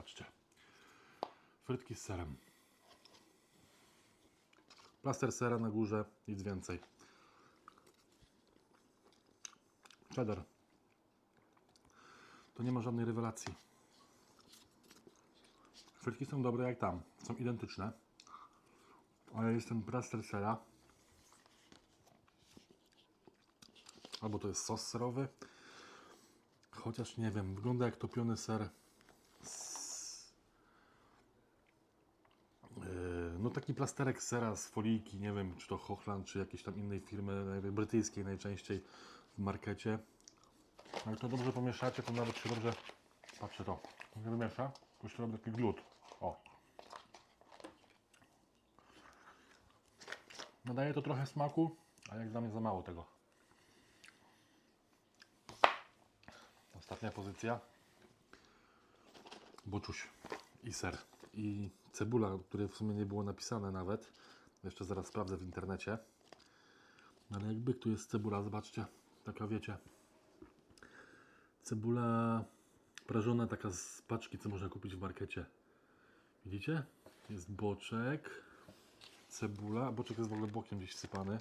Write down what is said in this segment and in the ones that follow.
Patrzcie. Frytki z serem. Plaster sera na górze, nic więcej. Cheddar. To nie ma żadnej rewelacji. Frytki są dobre jak tam, są identyczne. Ale jest ten plaster sera. Albo to jest sos serowy. Chociaż nie wiem, wygląda jak topiony ser. z- Yy, No taki plasterek sera z folijki, nie wiem czy to Hochland, czy jakiejś tam innej firmy, brytyjskiej najczęściej w markecie. Ale to dobrze pomieszacie, to nawet się dobrze, patrzcie to, nie wymiesza, tylko się robi taki glut. O. Nadaje to trochę smaku, a jak dla mnie za mało tego. Ostatnia pozycja. Boczuś i ser. I cebula, której w sumie nie było napisane nawet. Jeszcze zaraz sprawdzę w internecie. No Ale jakby tu jest cebula, zobaczcie. Taka wiecie. Cebula prażona, taka z paczki, co można kupić w markecie. Widzicie? Jest boczek. Cebula. Boczek jest w ogóle bokiem gdzieś wsypany.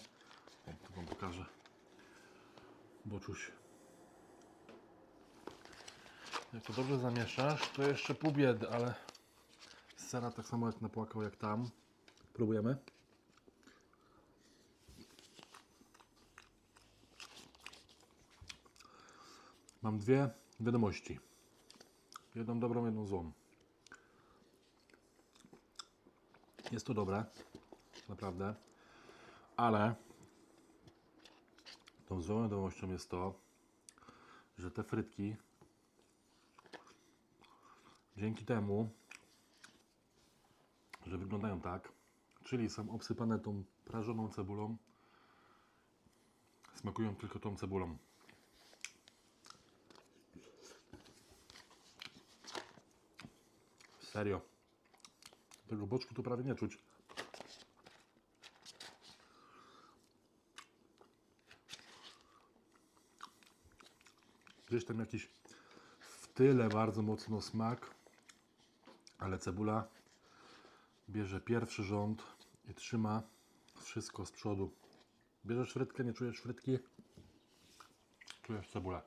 O, tu Wam pokażę. Boczuś. Jak to dobrze zamieszasz, to jeszcze pół biedy, ale sera tak samo jak napłakał jak tam. Próbujemy. Mam dwie wiadomości. Jedną dobrą, jedną złą. Jest to dobre, naprawdę, ale tą złą wiadomością jest to, że te frytki Dzięki temu, że wyglądają tak, czyli są obsypane tą prażoną cebulą, smakują tylko tą cebulą. Serio. Tego boczku tu prawie nie czuć. Gdzieś tam jakiś w tyle bardzo mocno smak, ale cebula bierze pierwszy rząd i trzyma wszystko z przodu. Bierzesz frytkę, nie czujesz frytki, czujesz cebulę.